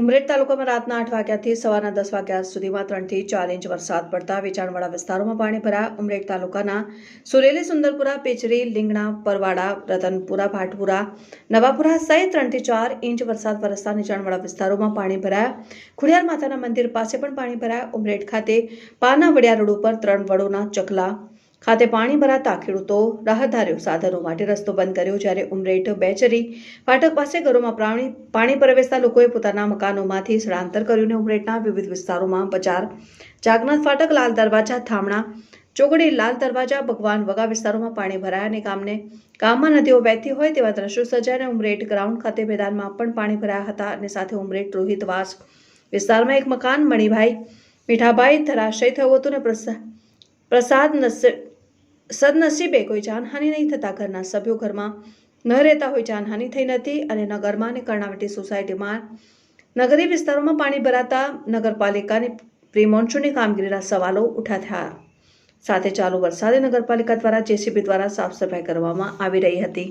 ઉમરેઠ તાલુકામાં રાતના આઠ વાગ્યાથી સવારના દસ વાગ્યા સુધીમાં ત્રણથી ચાર ઇંચ વરસાદ પડતા વેચાણવાળા વિસ્તારોમાં પાણી ભરાયા. ઉમરેઠ તાલુકાના સુરેલી, સુંદરપુરા, પેચરી, લીંગણા, પરવાડા, રતનપુરા, ભાટપુરા, નવાપુરા સહિત ત્રણથી ચાર ઇંચ વરસાદ વરસતા નીચાણવાળા વિસ્તારોમાં પાણી ભરાયા. ખુડિયાર માતાના મંદિર પાસે પણ પાણી ભરાયા. ઉમરેઠ ખાતે પાના વડિયા રોડ ઉપર ત્રણ વડોના ચકલા ખાતે પાણી ભરાતા ખેડૂતો રાહદારીઓ સાધનો માટે રસ્તો બંધ કર્યો જ્યારે ઉમરેઠ બેચરી ફાટક પાસે ઘરોમાં પ્રાણી પાણી પ્રવેશતા લોકોએ પોતાના મકાનોમાંથી સ્થળાંતર કર્યું ને ઉમરેઠના વિવિધ વિસ્તારોમાં બજાર જાગનાથ ફાટક, લાલ દરવાજા, થામણા, ચોકડી, લાલ દરવાજા, ભગવાન વગા વિસ્તારોમાં પાણી ભરાયા અને ગામને ગામમાં નદીઓ વહેતી હોય તેવા દ્રશ્યો સર્જાયા ઉમરેઠ ગ્રાઉન્ડ ખાતે મેદાનમાં પણ પાણી ભરાયા હતા અને સાથે ઉમરેઠ રોહિતવાસ વિસ્તારમાં એક મકાન, મણિભાઈ મીઠાભાઈ ધરાશય થયું હતું અને પ્રસાદ પ્રસાદ નસ- સદનસીબે કોઈ જાનહાનિ નહીં થતા ઘરના સભ્યો ઘરમાં ન રહેતા હોય જાનહાનિ થઈ નથી અને નગરમાં અને કર્ણાવટી સોસાયટીમાં નગરી વિસ્તારોમાં પાણી ભરાતા નગરપાલિકાની પ્રિમોન્સૂનની કામગીરીના સવાલો ઉઠા થયા. સાથે ચાલુ વરસાદે નગરપાલિકા દ્વારા જેસીબી દ્વારા સાફ સફાઈ કરવામાં આવી રહી હતી.